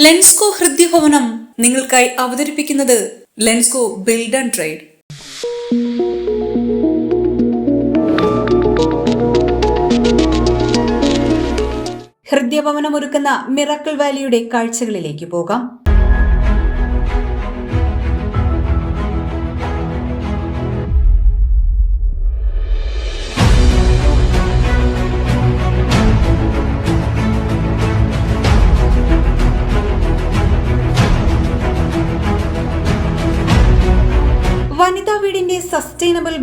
ലെൻസ്കോ ഹൃദ്യഭവനം നിങ്ങൾക്കായി അവതരിപ്പിക്കുന്നത് Lensco build and trade Hridyabhavanam ഒരുക്കുന്ന മിറക്കിൾ വാലിയുടെ കാഴ്ചകളിലേക്ക് പോകാം.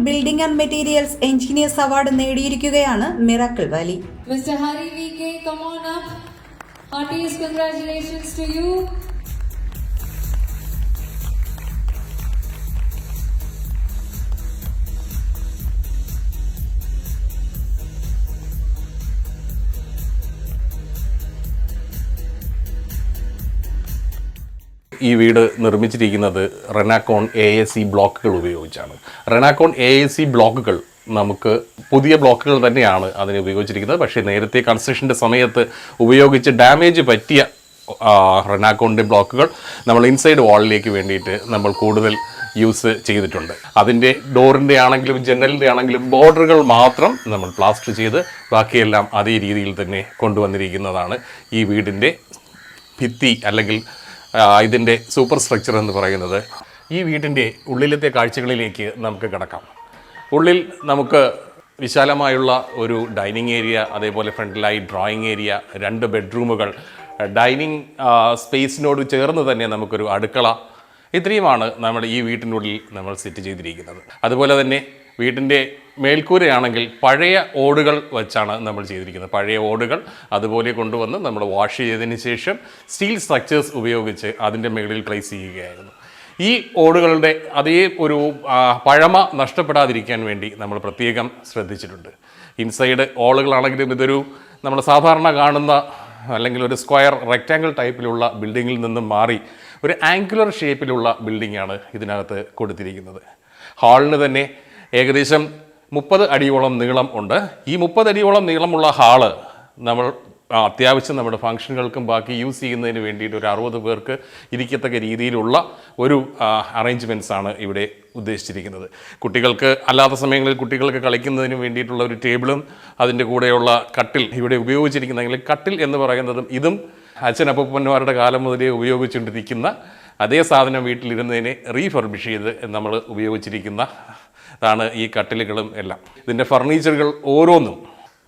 Building and materials engineers award നേടിയിരിക്കുകയാണ് miracle valley. Mister Hari V K കമോണ heartiest congratulations to you ഈ വീട് നിർമ്മിച്ചിരിക്കുന്നത് റെനാക്കോൺ എ എസ് സി ബ്ലോക്കുകൾ ഉപയോഗിച്ചാണ്. റെനാക്കോൺ എ എസ് സി ബ്ലോക്കുകൾ നമുക്ക് പുതിയ ബ്ലോക്കുകൾ തന്നെയാണ് അതിന് ഉപയോഗിച്ചിരിക്കുന്നത്. പക്ഷേ നേരത്തെ കൺസ്ട്രക്ഷന്റെ സമയത്ത് ഉപയോഗിച്ച് ഡാമേജ് പറ്റിയ റെനാക്കോണിന്റെ ബ്ലോക്കുകൾ നമ്മൾ ഇൻസൈഡ് വാളിലേക്ക് വേണ്ടിയിട്ട് നമ്മൾ കൂടുതൽ യൂസ് ചെയ്തിട്ടുണ്ട്. അതിന്റെ ഡോറിന്റെ ആണെങ്കിലും ജനലിന്റെ ആണെങ്കിലും ബോർഡറുകൾ മാത്രം നമ്മൾ പ്ലാസ്റ്റർ ചെയ്ത് ബാക്കിയെല്ലാം അതേ രീതിയിൽ തന്നെ കൊണ്ടുവന്നിരിക്കുന്നതാണ് ഈ വീടിന്റെ ഭിത്തി അല്ലെങ്കിൽ ഇതിന്റെ സൂപ്പർ സ്ട്രക്ചർ എന്ന് പറയുന്നത് ഈ വീടിന്റെ ഉള്ളിലത്തെ കാഴ്ചകളിലേക്ക് നമുക്ക് കിടക്കാം. ഉള്ളിൽ നമുക്ക് വിശാലമായുള്ള ഒരു ഡൈനിങ് ഏരിയ അതേപോലെ ഫ്രണ്ടിലായി ഡ്രോയിങ് ഏരിയ രണ്ട് ബെഡ്റൂമുകൾ ഡൈനിങ് സ്പേസിനോട് ചേർന്ന് തന്നെ നമുക്കൊരു അടുക്കള. ഇത്രയുമാണ് നമ്മൾ ഈ വീട്ടിനുള്ളിൽ നമ്മൾ സെറ്റ് ചെയ്തിരിക്കുന്നത്. അതുപോലെ തന്നെ വീട്ടിന്റെ മേൽക്കൂരയാണെങ്കിൽ പഴയ ഓടുകൾ വെച്ചാണ് നമ്മൾ ചെയ്തിരിക്കുന്നത്. പഴയ ഓടുകൾ അതുപോലെ കൊണ്ടുവന്ന് നമ്മൾ വാഷ് ചെയ്തതിന് ശേഷം സ്റ്റീൽ സ്ട്രക്ചേഴ്സ് ഉപയോഗിച്ച് അതിന്റെ മുകളിൽ പ്ലേസ് ചെയ്യുകയായിരുന്നു. ഈ ഓടുകളുടെ അതേ ഒരു പഴമ നഷ്ടപ്പെടാതിരിക്കാൻ വേണ്ടി നമ്മൾ പ്രത്യേകം ശ്രദ്ധിച്ചിട്ടുണ്ട്. ഇൻസൈഡ് ഓളുകളാണെങ്കിലും ഇതൊരു നമ്മൾ സാധാരണ കാണുന്ന അല്ലെങ്കിൽ ഒരു സ്ക്വയർ റെക്റ്റാങ്കിൾ ടൈപ്പിലുള്ള ബിൽഡിങ്ങിൽ നിന്നും മാറി ഒരു ആംഗുലർ ഷേപ്പിലുള്ള ബിൽഡിങ്ങാണ് ഇതിനകത്ത് കൊടുത്തിരിക്കുന്നത്. ഹാളിന് തന്നെ ഏകദേശം മുപ്പത് അടിയോളം നീളം ഉണ്ട്. ഈ മുപ്പത് അടിയോളം നീളമുള്ള ഹാൾ നമ്മൾ അത്യാവശ്യം നമ്മുടെ ഫംഗ്ഷനുകൾക്കും ബാക്കി യൂസ് ചെയ്യുന്നതിന് വേണ്ടിയിട്ട് ഒരു അറുപത് പേർക്ക് ഇരിക്കത്തക്ക രീതിയിലുള്ള ഒരു അറേഞ്ച്മെന്റ്സ് ആണ് ഇവിടെ ഉദ്ദേശിച്ചിരിക്കുന്നത്. കുട്ടികൾക്ക് അല്ലാത്ത സമയങ്ങളിൽ കുട്ടികൾക്ക് കളിക്കുന്നതിന് വേണ്ടിയിട്ടുള്ള ഒരു ടേബിളും അതിന്റെ കൂടെയുള്ള കട്ടിൽ ഇവിടെ ഉപയോഗിച്ചിരിക്കുന്നെങ്കിൽ കട്ടിൽ എന്ന് പറയുന്നതും ഇതും അച്ഛനപ്പൂപ്പന്മാരുടെ കാലം മുതലേ ഉപയോഗിച്ചുകൊണ്ടിരിക്കുന്ന അതേ സാധനം വീട്ടിലിരുന്നതിനെ റീഫർബിഷ് ചെയ്ത് നമ്മൾ ഉപയോഗിച്ചിരിക്കുന്ന താണ് ഈ കട്ടിലുകളും എല്ലാം. ഇതിന്റെ ഫർണിച്ചറുകൾ ഓരോന്നും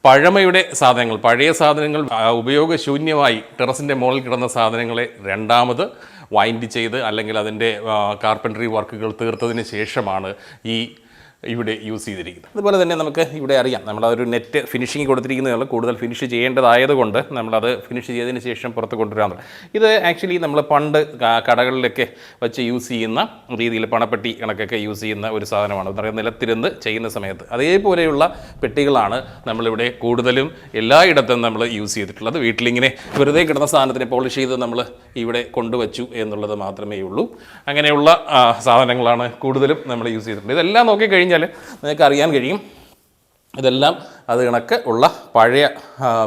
പഴമയുടെ സാധനങ്ങൾ പഴയ സാധനങ്ങൾ ഉപയോഗശൂന്യമായി ടെറസിന്റെ മുകളിൽ കിടന്ന സാധനങ്ങളെ രണ്ടാമത് വൈൻഡ് ചെയ്ത് അല്ലെങ്കിൽ അതിന്റെ കാർപ്പൻട്രി വർക്കുകൾ തീർത്തതിന് ശേഷമാണ് ഈ ഇവിടെ യൂസ് ചെയ്തിരിക്കുന്നത്. അതുപോലെ തന്നെ നമുക്ക് ഇവിടെ അറിയാം നമ്മളതൊരു നെറ്റ് ഫിനിഷിങ് കൊടുത്തിരിക്കുന്നതിനുള്ള കൂടുതൽ ഫിനിഷ് ചെയ്യേണ്ടതായതുകൊണ്ട് നമ്മളത് ഫിനിഷ് ചെയ്തതിന് ശേഷം പുറത്ത് കൊണ്ടുവരാമെന്ന് ഇത് ആക്ച്വലി നമ്മൾ പണ്ട് കടകളിലൊക്കെ വെച്ച് യൂസ് ചെയ്യുന്ന രീതിയിൽ പണപ്പെട്ടി കണക്കൊക്കെ യൂസ് ചെയ്യുന്ന ഒരു സാധനമാണ്. എന്ന് പറയുന്നത് നിലത്തിരുന്ന് ചെയ്യുന്ന സമയത്ത്. അതേപോലെയുള്ള പെട്ടികളാണ് നമ്മളിവിടെ കൂടുതലും എല്ലായിടത്തും നമ്മൾ യൂസ് ചെയ്തിട്ടുള്ളത്. വീട്ടിലിങ്ങനെ വെറുതെ കിടന്ന സാധനത്തിനെ പോളിഷ് ചെയ്ത് നമ്മൾ ഇവിടെ കൊണ്ടുവച്ചു എന്നുള്ളത് മാത്രമേ ഉള്ളൂ അങ്ങനെയുള്ള സാധനങ്ങളാണ് കൂടുതലും നമ്മൾ യൂസ് ചെയ്തിട്ടുള്ളത്. ഇതെല്ലാം നോക്കിക്കഴിഞ്ഞാൽ നിങ്ങൾക്ക് അറിയാൻ കഴിയും. ഇതെല്ലാം അത് കണക്ക് ഉള്ള പഴയ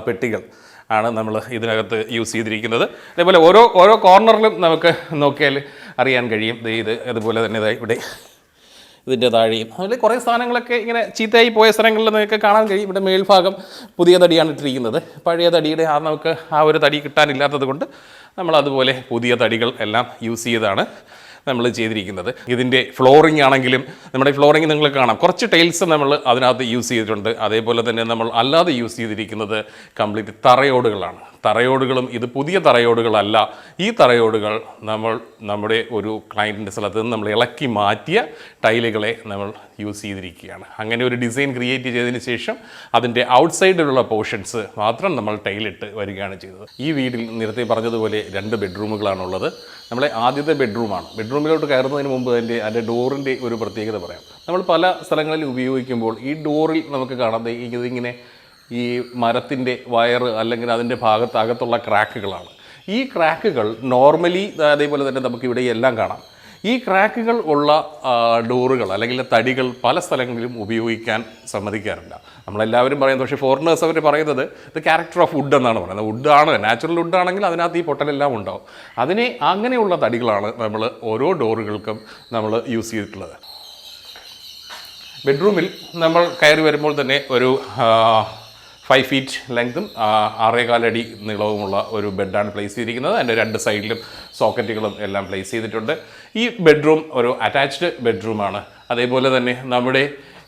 പെട്ടികൾ ആണ് നമ്മൾ ഇതിനകത്ത് യൂസ് ചെയ്തിരിക്കുന്നത്. അതേപോലെ ഓരോ ഓരോ കോർണറിലും നമുക്ക് നോക്കിയാൽ അറിയാൻ കഴിയും. ഇത് അതുപോലെ തന്നെ ഇതായി ഇവിടെ. ഇതിന്റെ താഴെയും. അതിൽ കുറേ സാധനങ്ങളൊക്കെ ഇങ്ങനെ ചീത്തയായി പോയ സ്ഥലങ്ങളിൽ നിങ്ങൾക്ക് കാണാൻ കഴിയും. ഇവിടെ മേൽഭാഗം പുതിയ തടിയാണ് ഇട്ടിരിക്കുന്നത്. പഴയ തടിയുടെ ആ നമുക്ക് ആ ഒരു തടി കിട്ടാനില്ലാത്തത് കൊണ്ട് നമ്മൾ അതുപോലെ പുതിയ തടികൾ എല്ലാം യൂസ് ചെയ്താണ് നമ്മൾ ചെയ്തിരിക്കുന്നത്. ഇതിന്റെ ഫ്ലോറിംഗ് ആണെങ്കിലും നമ്മുടെ ഫ്ലോറിംഗ് നിങ്ങൾ കാണാം. കുറച്ച് ടൈൽസ് നമ്മൾ അതിനകത്ത് യൂസ് ചെയ്തിട്ടുണ്ട്. അതേപോലെ തന്നെ നമ്മൾ അല്ലാതെ യൂസ് ചെയ്തിരിക്കുന്നത് കംപ്ലീറ്റ് തറയോടുകളാണ്. തറയോടുകളും ഇത് പുതിയ തറയോടുകളല്ല. ഈ തറയോടുകൾ നമ്മൾ നമ്മുടെ ഒരു ക്ലയന്റിന്റെ സ്ഥലത്ത് നിന്ന് നമ്മൾ ഇളക്കി മാറ്റിയ ടൈലുകളെ നമ്മൾ യൂസ് ചെയ്തിരിക്കുകയാണ്. അങ്ങനെ ഒരു ഡിസൈൻ ക്രിയേറ്റ് ചെയ്തതിന് ശേഷം അതിന്റെ ഔട്ട്സൈഡിലുള്ള പോർഷൻസ് മാത്രം നമ്മൾ ടൈലിട്ട് വരികയാണ് ചെയ്തത്. ഈ വീട്ടിൽ നേരത്തെ പറഞ്ഞതുപോലെ രണ്ട് ബെഡ്റൂമുകളാണുള്ളത് നമ്മളെ ആദ്യത്തെ ബെഡ്റൂമാണ് ബെഡ്റൂമിലോട്ട് കയറുന്നതിന് മുമ്പ് തന്നെ അതിന്റെ ഡോറിന്റെ ഒരു പ്രത്യേകത പറയാം. നമ്മൾ പല സ്ഥലങ്ങളിൽ ഉപയോഗിക്കുമ്പോൾ ഈ ഡോറിൽ നമുക്ക് കാണാം. ഇതിങ്ങനെ ഈ മരത്തിന്റെ വയറ് അല്ലെങ്കിൽ അതിന്റെ ഭാഗത്ത് അകത്തുള്ള ക്രാക്കുകളാണ്. ഈ ക്രാക്കുകൾ നോർമലി അതേപോലെ തന്നെ നമുക്ക് ഇവിടെ എല്ലാം കാണാം. ഈ ക്രാക്കുകൾ ഉള്ള ഡോറുകൾ അല്ലെങ്കിൽ തടികൾ പല സ്ഥലങ്ങളിലും ഉപയോഗിക്കാൻ സമ്മതിക്കാറില്ല. നമ്മളെല്ലാവരും പറയുന്നത് പക്ഷേ ഫോറിനേഴ്സ് അവർ പറയുന്നത് ഇത് ക്യാരക്ടർ ഓഫ് വുഡ് എന്നാണ് പറയുന്നത്. വുഡാണ് നാച്ചുറൽ വുഡ് ആണെങ്കിൽ അതിനകത്ത് ഈ പൊട്ടലെല്ലാം ഉണ്ടാവും. അതിനെ അങ്ങനെയുള്ള തടികളാണ് നമ്മൾ ഓരോ ഡോറുകൾക്കും നമ്മൾ യൂസ് ചെയ്തിട്ടുള്ളത്. ബെഡ്റൂമിൽ നമ്മൾ കയറി വരുമ്പോൾ തന്നെ ഒരു ഫൈവ് ഫീറ്റ് ലെങ്തും ആറേകാലടി നീളവുമുള്ള ഒരു ബെഡാണ് പ്ലേസ് ചെയ്തിരിക്കുന്നത്. അതിന്റെ രണ്ട് സൈഡിലും സോക്കറ്റുകളും എല്ലാം പ്ലേസ് ചെയ്തിട്ടുണ്ട്. ഈ ബെഡ്റൂം ഒരു അറ്റാച്ച്ഡ് ബെഡ്റൂമാണ്. അതേപോലെ തന്നെ നമ്മുടെ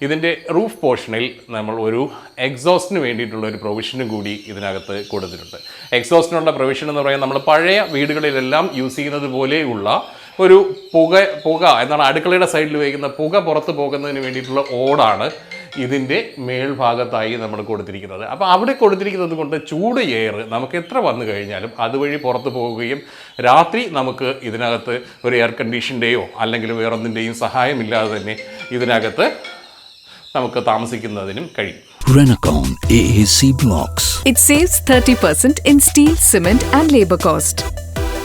ഇതിന്റെ റൂഫ് പോർഷനിൽ നമ്മൾ ഒരു എക്സോസ്റ്റിന് വേണ്ടിയിട്ടുള്ള ഒരു പ്രൊവിഷനും കൂടി ഇതിനകത്ത് കൊടുത്തിട്ടുണ്ട്. എക്സോസ്റ്റിനുള്ള പ്രൊവിഷൻ എന്ന് പറയുന്നത് നമ്മൾ പഴയ വീടുകളിലെല്ലാം യൂസ് ചെയ്യുന്നത് പോലെയുള്ള ഒരു പുക പുക എന്താണ് അടുക്കളയുടെ സൈഡിൽ വയ്ക്കുന്ന പുക പുറത്ത് പോകുന്നതിന് വേണ്ടിയിട്ടുള്ള ഓടാണ് ഇതിന്റെ മേൽഭാഗത്തായി നമ്മൾ കൊടുത്തിരിക്കുന്നത് അപ്പോൾ അവിടെ കൊടുത്തിരിക്കുന്നത് കൊണ്ട് ചൂട് എയർ നമുക്ക് എത്ര വന്നു കഴിഞ്ഞാലും അതുവഴി പുറത്തു പോവുകയും രാത്രി നമുക്ക് ഇതിനകത്ത് ഒരു എയർ കണ്ടീഷന്റെയോ അല്ലെങ്കിൽ വേറൊന്നിന്റെയും സഹായമില്ലാതെ തന്നെ ഇതിനകത്ത് നമുക്ക് താമസിക്കുന്നതിനും കഴിയും Renacon AAC Blocks. It saves 30% in steel, cement, and labor cost.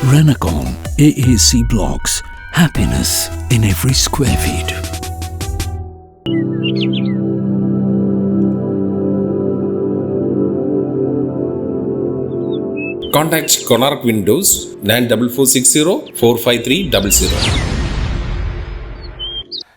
Renacon AAC Blocks. Happiness in every square feet. Contact Konark Windows 94460 45300.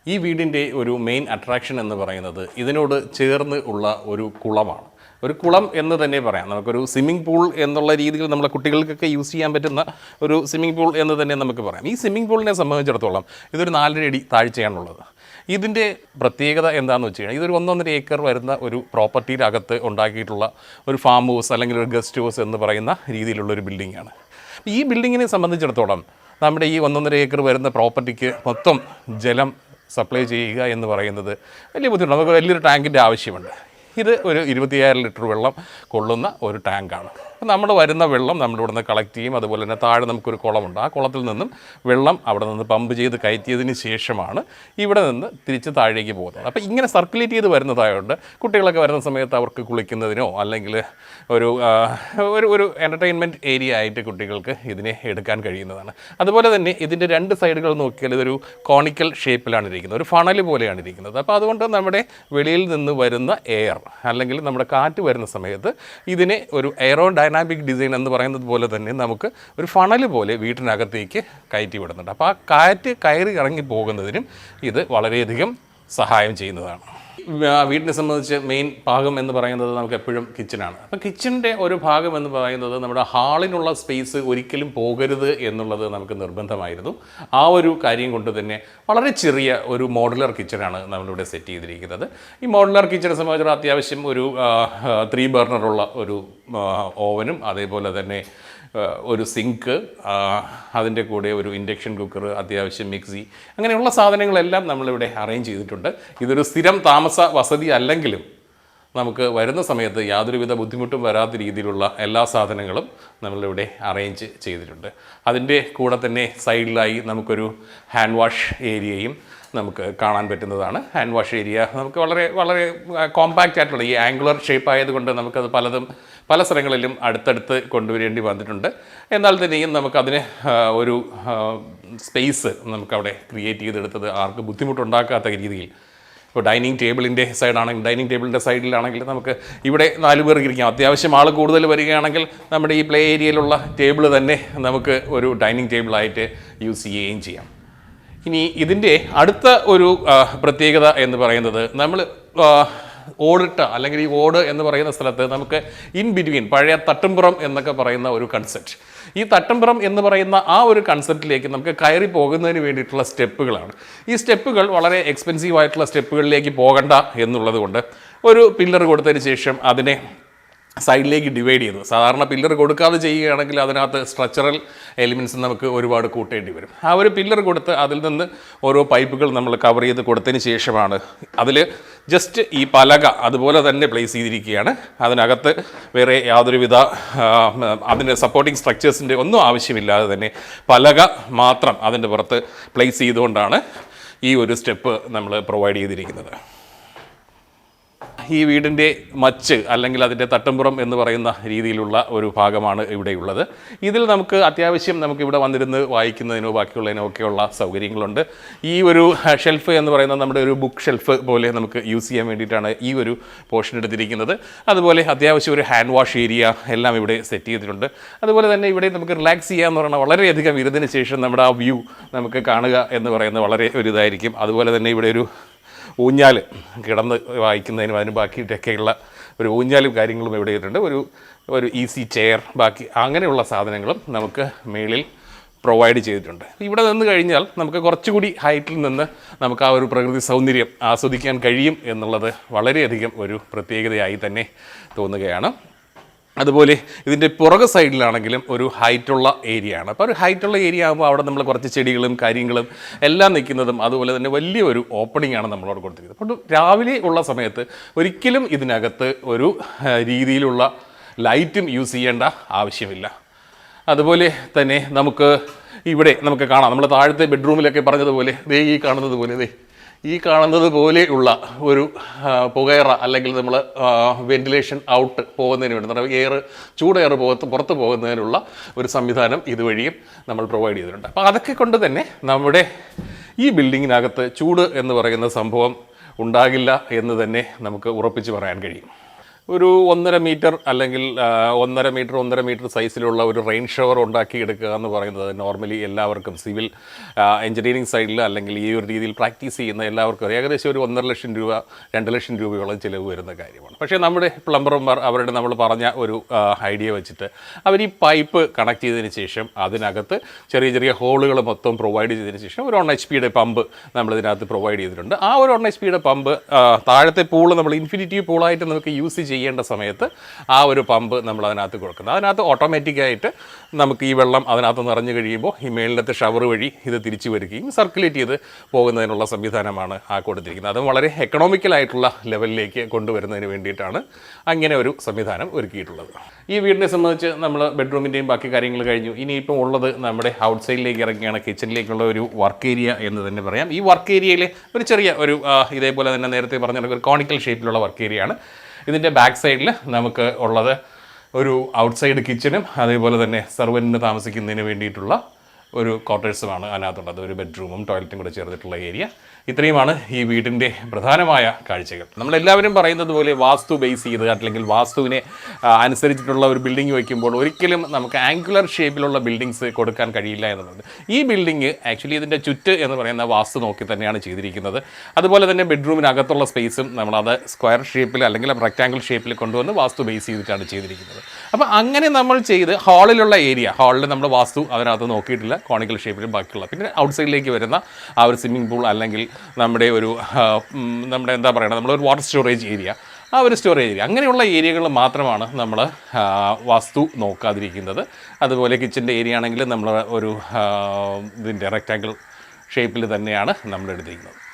ഈ വീടിന്റെ ഒരു മെയിൻ അട്രാക്ഷൻ എന്ന് പറയുന്നത് ഇതിനോട് ചേർന്ന് ഉള്ള ഒരു കുളമാണ്. ഒരു കുളം എന്ന് തന്നെ പറയാം. നമുക്കൊരു സ്വിമ്മിംഗ് പൂൾ എന്നുള്ള രീതിയിൽ നമ്മളെ കുട്ടികൾക്കൊക്കെ യൂസ് ചെയ്യാൻ പറ്റുന്ന ഒരു സ്വിമ്മിംഗ് പൂൾ എന്ന് തന്നെ നമുക്ക് പറയാം. ഈ സ്വിമ്മിംഗ് പൂളിനെ സംബന്ധിച്ചിടത്തോളം ഇതൊരു നാലര അടി താഴ്ചയാണുള്ളത്. ഇതിന്റെ പ്രത്യേകത എന്താണെന്ന് വെച്ച് കഴിഞ്ഞാൽ ഇതൊരു ഒന്നൊന്നര ഏക്കർ വരുന്ന ഒരു പ്രോപ്പർട്ടിയിലകത്ത് ഉണ്ടാക്കിയിട്ടുള്ള ഒരു ഫാം ഹൗസ് അല്ലെങ്കിൽ ഒരു ഗസ്റ്റ് ഹൗസ് എന്ന് പറയുന്ന രീതിയിലുള്ള ഒരു ബിൽഡിങ്ങാണ് ഈ ബിൽഡിങ്ങിനെ സംബന്ധിച്ചിടത്തോളം നമ്മുടെ ഈ ഒന്നൊന്നര ഏക്കർ വരുന്ന പ്രോപ്പർട്ടിക്ക് മൊത്തം ജലം സപ്ലൈ ചെയ്യുക എന്ന് പറയുന്നത് വലിയ ബുദ്ധിമുട്ട് നമുക്ക് വലിയൊരു ടാങ്കിന്റെ ആവശ്യമുണ്ട്. ഇത് ഒരു ഇരുപത്തിയായിരം ലിറ്റർ വെള്ളം കൊള്ളുന്ന ഒരു ടാങ്കാണ് അപ്പോൾ നമ്മൾ വരുന്ന വെള്ളം നമ്മൾ ഇവിടെ നിന്ന് കളക്ട് ചെയ്യും. അതുപോലെ തന്നെ താഴെ നമുക്കൊരു കുളമുണ്ട്. ആ കുളത്തിൽ നിന്നും വെള്ളം അവിടെ നിന്ന് പമ്പ് ചെയ്ത് കയറ്റിയതിന് ശേഷമാണ് ഇവിടെ നിന്ന് തിരിച്ച് താഴേക്ക് പോകുന്നത്. അപ്പോൾ ഇങ്ങനെ സർക്കുലേറ്റ് ചെയ്ത് വരുന്നതായതുകൊണ്ട് കുട്ടികളൊക്കെ വരുന്ന സമയത്ത് അവർക്ക് കുളിക്കുന്നതിനോ അല്ലെങ്കിൽ ഒരു ഒരു ഒരു എന്റർടൈൻമെന്റ് ഏരിയ ആയിട്ട് കുട്ടികൾക്ക് ഇതിനെ എടുക്കാൻ കഴിയുന്നതാണ്. അതുപോലെ തന്നെ ഇതിന്റെ രണ്ട് സൈഡുകൾ നോക്കിയാൽ ഇതൊരു കോണിക്കൽ ഷേപ്പിലാണ് ഇരിക്കുന്നത്. ഒരു ഫണൽ പോലെയാണ് ഇരിക്കുന്നത്. അപ്പോൾ അതുകൊണ്ട് നമ്മുടെ വെളിയിൽ നിന്ന് വരുന്ന എയർ അല്ലെങ്കിൽ നമ്മുടെ കാറ്റ് വരുന്ന സമയത്ത് ഇതിനെ ഒരു എയറോ ഡൈനാമിക് ഡിസൈൻ എന്ന് പറയുന്നത് പോലെ തന്നെ നമുക്ക് ഒരു ഫണൽ പോലെ വീട്ടിനകത്തേക്ക് കയറ്റി വിടുന്നുണ്ട്. അപ്പോൾ ആ കാറ്റ് കയറി ഇറങ്ങി പോകുന്നതിനും ഇത് വളരെയധികം സഹായം ചെയ്യുന്നതാണ്. വീടിനെ സംബന്ധിച്ച് മെയിൻ ഭാഗം എന്ന് പറയുന്നത് നമുക്ക് എപ്പോഴും കിച്ചണാണ് അപ്പം കിച്ചണിന്റെ ഒരു ഭാഗം എന്ന് പറയുന്നത് നമ്മുടെ ഹാളിനുള്ള സ്പേസ് ഒരിക്കലും പോകരുത് എന്നുള്ളത് നമുക്ക് നിർബന്ധമായിരുന്നു. ആ ഒരു കാര്യം കൊണ്ട് തന്നെ വളരെ ചെറിയ ഒരു മോഡുലർ കിച്ചണാണ് നമ്മളിവിടെ സെറ്റ് ചെയ്തിരിക്കുന്നത്. ഈ മോഡുലർ കിച്ചണെ സംബന്ധിച്ചിടത്തോളം അത്യാവശ്യം ഒരു ത്രീ ബർണറുള്ള ഒരു ഓവനും അതേപോലെ തന്നെ ഒരു സിങ്ക് അതിന്റെ കൂടെ ഒരു ഇൻഡക്ഷൻ കുക്കർ അത്യാവശ്യം മിക്സി അങ്ങനെയുള്ള സാധനങ്ങളെല്ലാം നമ്മളിവിടെ അറേഞ്ച് ചെയ്തിട്ടുണ്ട്. ഇതൊരു സ്ഥിരം താമസ വസതി അല്ലെങ്കിലും നമുക്ക് വരുന്ന സമയത്ത് യാതൊരുവിധ ബുദ്ധിമുട്ടും വരാത്ത രീതിയിലുള്ള എല്ലാ സാധനങ്ങളും നമ്മളിവിടെ അറേഞ്ച് ചെയ്തിട്ടുണ്ട്. അതിന്റെ കൂടെ തന്നെ സൈഡിലായി നമുക്കൊരു ഹാൻഡ് വാഷ് ഏരിയയും നമുക്ക് കാണാൻ പറ്റുന്നതാണ്. ഹാൻഡ് വാഷ് ഏരിയ നമുക്ക് വളരെ വളരെ കോമ്പാക്റ്റ് ആയിട്ടുള്ള ഈ ആംഗുലർ ഷേപ്പ് ആയതുകൊണ്ട് നമുക്കത് പലതും പല സ്ഥലങ്ങളിലും അടുത്തടുത്ത് കൊണ്ടുവരേണ്ടി വന്നിട്ടുണ്ട്. എന്നാൽ തന്നെയും നമുക്കതിന് ഒരു സ്പേസ് നമുക്കവിടെ ക്രിയേറ്റ് ചെയ്തെടുത്തത് ആർക്കും ബുദ്ധിമുട്ടുണ്ടാക്കാത്ത രീതിയിൽ ഇപ്പോൾ ഡൈനിങ് ടേബിളിന്റെ സൈഡാണെങ്കിൽ ഡൈനിങ് ടേബിളിന്റെ സൈഡിലാണെങ്കിൽ നമുക്ക് ഇവിടെ നാല് പേർക്ക് ഇരിക്കാം. അത്യാവശ്യം ആൾ കൂടുതൽ വരികയാണെങ്കിൽ നമ്മുടെ ഈ പ്ലേ ഏരിയയിലുള്ള ടേബിൾ തന്നെ നമുക്ക് ഒരു ഡൈനിങ് ടേബിളായിട്ട് യൂസ് ചെയ്യുകയും ചെയ്യാം. ഇനി ഇതിന്റെ അടുത്ത ഒരു പ്രത്യേകത എന്ന് പറയുന്നത് നമ്മൾ ഓടിട്ട അല്ലെങ്കിൽ ഈ ഓട് എന്ന് പറയുന്ന സ്ഥലത്ത് നമുക്ക് ഇൻ ബിറ്റ്വീൻ പഴയ തട്ടുംപുറം എന്നൊക്കെ പറയുന്ന ഒരു കൺസെപ്റ്റ് ഈ തട്ടമ്പുറം എന്ന് പറയുന്ന ആ ഒരു കൺസെപ്റ്റിലേക്ക് നമുക്ക് കയറി പോകുന്നതിന് വേണ്ടിയിട്ടുള്ള സ്റ്റെപ്പുകളാണ്. ഈ സ്റ്റെപ്പുകൾ വളരെ എക്സ്പെൻസീവ് ആയിട്ടുള്ള സ്റ്റെപ്പുകളിലേക്ക് പോകണ്ട എന്നുള്ളത് കൊണ്ട് ഒരു പില്ലർ കൊടുത്തതിന് ശേഷം അതിനെ സൈഡിലേക്ക് ഡിവൈഡ് ചെയ്തു. സാധാരണ പില്ലർ കൊടുക്കാതെ ചെയ്യുകയാണെങ്കിൽ അതിനകത്ത് സ്ട്രക്ചറൽ എലിമെന്റ്സ് നമുക്ക് ഒരുപാട് കൂട്ടേണ്ടി വരും. ആ ഒരു പില്ലർ കൊടുത്ത് അതിൽ നിന്ന് ഓരോ പൈപ്പുകൾ നമ്മൾ കവർ ചെയ്ത് കൊടുത്തതിന് ശേഷമാണ് അതിൽ ജസ്റ്റ് ഈ പലക അതുപോലെ തന്നെ പ്ലേസ് ചെയ്തിരിക്കുകയാണ്. അതിനകത്ത് വേറെ യാതൊരുവിധ അതിന്റെ സപ്പോർട്ടിംഗ് സ്ട്രക്ചേഴ്സിന്റെ ഒന്നും ആവശ്യമില്ലാതെ തന്നെ പലക മാത്രം അതിന്റെ പുറത്ത് പ്ലേസ് ചെയ്തുകൊണ്ടാണ് ഈ ഒരു സ്റ്റെപ്പ് നമ്മൾ പ്രൊവൈഡ് ചെയ്തിരിക്കുന്നത്. ഈ വീടിന്റെ മച്ച് അല്ലെങ്കിൽ അതിന്റെ തട്ടുംപുറം എന്ന് പറയുന്ന രീതിയിലുള്ള ഒരു ഭാഗമാണ് ഇവിടെയുള്ളത്. ഇതിൽ നമുക്ക് അത്യാവശ്യം നമുക്ക് ഇവിടെ വന്നിരുന്ന് വായിക്കുന്നതിനോ ബാക്കിയുള്ളതിനോ ഒക്കെയുള്ള സൗകര്യങ്ങളുണ്ട്. ഈ ഒരു ഷെൽഫ് എന്ന് പറയുന്നത് നമ്മുടെ ഒരു ബുക്ക് ഷെൽഫ് പോലെ നമുക്ക് യൂസ് ചെയ്യാൻ വേണ്ടിയിട്ടാണ് ഈ ഒരു പോർഷൻ എടുത്തിരിക്കുന്നത്. അതുപോലെ അത്യാവശ്യം ഒരു ഹാൻഡ് വാഷ് ഏരിയ എല്ലാം ഇവിടെ സെറ്റ് ചെയ്തിട്ടുണ്ട്. അതുപോലെ തന്നെ ഇവിടെ നമുക്ക് റിലാക്സ് ചെയ്യാമെന്ന് പറഞ്ഞാൽ വളരെയധികം ഇരുന്നതിന് ശേഷം നമ്മുടെ ആ വ്യൂ നമുക്ക് കാണുക എന്ന് പറയുന്നത് വളരെ ഒരു ഇതായിരിക്കും. അതുപോലെ തന്നെ ഇവിടെ ഒരു ഊഞ്ഞാൽ കിടന്ന് വായിക്കുന്നതിനും അതിന് ബാക്കിയിട്ടൊക്കെയുള്ള ഒരു ഊഞ്ഞാലും കാര്യങ്ങളും ഇവിടെ ചെയ്തിട്ടുണ്ട് ഒരു ഒരു ഈസി ചെയർ ബാക്കി അങ്ങനെയുള്ള സാധനങ്ങളും നമുക്ക് മേളിൽ പ്രൊവൈഡ് ചെയ്തിട്ടുണ്ട്. ഇവിടെ നിന്ന് കഴിഞ്ഞാൽ നമുക്ക് കുറച്ചുകൂടി ഹൈറ്റിൽ നിന്ന് നമുക്ക് ആ ഒരു പ്രകൃതി സൗന്ദര്യം ആസ്വദിക്കാൻ കഴിയും എന്നുള്ളത് വളരെയധികം ഒരു പ്രത്യേകതയായി തന്നെ തോന്നുകയാണ്. അതുപോലെ ഇതിന്റെ പുറക സൈഡിലാണെങ്കിലും ഒരു ഹൈറ്റുള്ള ഏരിയ ആണ് അപ്പോൾ ഒരു ഹൈറ്റുള്ള ഏരിയ ആകുമ്പോൾ അവിടെ നമ്മൾ കുറച്ച് ചെടികളും കാര്യങ്ങളും എല്ലാം നിൽക്കുന്നതും അതുപോലെ തന്നെ വലിയൊരു ഓപ്പണിംഗ് ആണ് നമ്മളോട് കൊടുത്തിരിക്കുന്നത്. അപ്പോൾ രാവിലെ ഉള്ള സമയത്ത് ഒരിക്കലും ഇതിനകത്ത് ഒരു രീതിയിലുള്ള ലൈറ്റും യൂസ് ചെയ്യേണ്ട ആവശ്യമില്ല. അതുപോലെ തന്നെ നമുക്ക് ഇവിടെ നമുക്ക് കാണാം. നമ്മൾ താഴത്തെ ബെഡ്റൂമിലൊക്കെ പറഞ്ഞതുപോലെ ദേ ഈ കാണുന്നത് പോലെ ദേ ഈ കാണുന്നത് പോലെയുള്ള ഒരു പുകയറ അല്ലെങ്കിൽ നമ്മൾ വെന്റിലേഷൻ ഔട്ട് പോകുന്നതിന് വേണ്ടി നമ്മുടെ എയർ ചൂട് എയർ പുറത്ത് പുറത്ത് പോകുന്നതിനുള്ള ഒരു സംവിധാനം ഇതുവഴിയും നമ്മൾ പ്രൊവൈഡ് ചെയ്തിട്ടുണ്ട്. അപ്പോൾ അതൊക്കെ കൊണ്ട് തന്നെ നമ്മുടെ ഈ ബിൽഡിങ്ങിനകത്ത് ചൂട് എന്ന് പറയുന്ന സംഭവം ഉണ്ടാകില്ല എന്ന് തന്നെ നമുക്ക് ഉറപ്പിച്ച് പറയാൻ കഴിയും. ഒരു ഒന്നര മീറ്റർ അല്ലെങ്കിൽ ഒന്നര മീറ്റർ ഒന്നര മീറ്റർ സൈസിലുള്ള ഒരു റെയിൻ ഷവർ ഉണ്ടാക്കി എടുക്കുക എന്ന് പറയുന്നത് നോർമലി എല്ലാവർക്കും സിവിൽ എഞ്ചിനീയറിംഗ് സൈഡിൽ അല്ലെങ്കിൽ ഈ ഒരു രീതിയിൽ പ്രാക്ടീസ് ചെയ്യുന്ന എല്ലാവർക്കും. ഏകദേശം ഒരു ഒന്നര ലക്ഷം രൂപ രണ്ട് ലക്ഷം രൂപയോളം ചിലവ് വരുന്ന കാര്യമാണ് പക്ഷേ നമ്മുടെ പ്ലംബർമാർ അവരുടെ നമ്മൾ പറഞ്ഞ ഒരു ഐഡിയ വെച്ചിട്ട് അവർ ഈ പൈപ്പ് കണക്ട് ചെയ്തതിന് ശേഷം അതിനകത്ത് ചെറിയ ചെറിയ ഹോളുകൾ മൊത്തം പ്രൊവൈഡ് ചെയ്തതിന് ശേഷം ഒരു വൺ എച്ച് പിയുടെ പമ്പ് നമ്മളിതിനകത്ത് പ്രൊവൈഡ് ചെയ്തിട്ടുണ്ട് ആ ഒരു വൺ എച്ച് പിയുടെ പമ്പ് താഴത്തെ പൂൾ നമ്മൾ ഇൻഫിനിറ്റീവ് പൂളായിട്ട് നമുക്ക് യൂസ് ചെയ്യേണ്ട സമയത്ത് ആ ഒരു പമ്പ് നമ്മൾ അതിനകത്ത് കൊടുക്കുന്നത്. അതിനകത്ത് ഓട്ടോമാറ്റിക്കായിട്ട് നമുക്ക് ഈ വെള്ളം അതിനകത്ത് നിറഞ്ഞു കഴിയുമ്പോൾ ഈ മേളിലത്തെ ഷവർ വഴി ഇത് തിരിച്ചു വരികയും സർക്കുലേറ്റ് ചെയ്ത് പോകുന്നതിനുള്ള സംവിധാനമാണ് ആ കൊടുത്തിരിക്കുന്നത്. അതും വളരെ എക്കണോമിക്കലായിട്ടുള്ള ലെവലിലേക്ക് കൊണ്ടുവരുന്നതിന് വേണ്ടിയിട്ടാണ് അങ്ങനെ ഒരു സംവിധാനം ഒരുക്കിയിട്ടുള്ളത്. ഈ വീടിനെ സംബന്ധിച്ച് നമ്മൾ ബെഡ്റൂമിന്റെയും ബാക്കി കാര്യങ്ങൾ കഴിഞ്ഞു. ഇനിയിപ്പം ഉള്ളത് നമ്മുടെ ഔട്ട് സൈഡിലേക്ക് ഇറങ്ങിയാണ് കിച്ചണിലേക്കുള്ള ഒരു വർക്ക് ഏരിയ എന്ന് തന്നെ പറയാം. ഈ വർക്ക് ഏരിയയിൽ ഒരു ചെറിയ ഒരു ഇതേപോലെ തന്നെ നേരത്തെ പറഞ്ഞ ഒരു കോണിക്കൽ ഷേപ്പിലുള്ള വർക്ക് ഏരിയയാണ് ഇതിന്റെ ബാക്ക് സൈഡിൽ നമുക്ക് ഉള്ളത് ഒരു ഔട്ട്സൈഡ് കിച്ചണും അതേപോലെ തന്നെ സെർവന്റിന് താമസിക്കുന്നതിന് വേണ്ടിയിട്ടുള്ള ഒരു ക്വാർട്ടേഴ്സുമാണ് അതിനകത്തുള്ളത്. ഒരു ബെഡ്റൂമും ടോയ്ലറ്റും കൂടെ ചേർന്നിട്ടുള്ള ഏരിയ ഇത്രയുമാണ് ഈ വീടിന്റെ പ്രധാനമായ കാഴ്ചകൾ. നമ്മളെല്ലാവരും പറയുന്നത് പോലെ വാസ്തു ബേസ് ചെയ്ത് അല്ലെങ്കിൽ വാസ്തുവിനെ അനുസരിച്ചിട്ടുള്ള ഒരു ബിൽഡിംഗ് വയ്ക്കുമ്പോൾ ഒരിക്കലും നമുക്ക് ആംഗുലർ ഷേപ്പിലുള്ള ബിൽഡിങ്സ് കൊടുക്കാൻ കഴിയില്ല എന്നുള്ളത്. ഈ ബിൽഡിംഗ് ആക്ച്വലി ഇതിന്റെ ചുറ്റ് എന്ന് പറയുന്ന വാസ്തു നോക്കി തന്നെയാണ് ചെയ്തിരിക്കുന്നത്. അതുപോലെ തന്നെ ബെഡ്റൂമിനകത്തുള്ള സ്പേസും നമ്മളത് സ്ക്വയർ ഷേപ്പിൽ അല്ലെങ്കിൽ റെക്റ്റാങ്കിൾ ഷേപ്പിൽ കൊണ്ടുവന്ന് വാസ്തു ബേസ് ചെയ്തിട്ടാണ് ചെയ്തിരിക്കുന്നത്. അപ്പോൾ അങ്ങനെ നമ്മൾ ചെയ്ത് ഹാളിലുള്ള ഏരിയ ഹാളിൽ നമ്മൾ വാസ്തു അതിനകത്ത് നോക്കിയിട്ടില്ല കോണിക്കൽ ഷേപ്പിലും ബാക്കിയുള്ള. പിന്നെ ഔട്ട്സൈഡിലേക്ക് വരുന്ന ആ ഒരു സ്വിമ്മിംഗ് പൂൾ അല്ലെങ്കിൽ നമ്മുടെ ഒരു നമ്മുടെ എന്താ പറയുക നമ്മളൊരു വാട്ടർ സ്റ്റോറേജ് ഏരിയ ആ ഒരു സ്റ്റോറേജ് ഏരിയ അങ്ങനെയുള്ള ഏരിയകൾ മാത്രമാണ് നമ്മൾ വസ്തു നോക്കാതിരിക്കുന്നത്. അതുപോലെ കിച്ചന്റെ ഏരിയ ആണെങ്കിൽ നമ്മൾ ഒരു ഇതിന്റെ റെക്റ്റാങ്കിൾ ഷേപ്പിൽ തന്നെയാണ് നമ്മൾ എടുത്തിരിക്കുന്നത്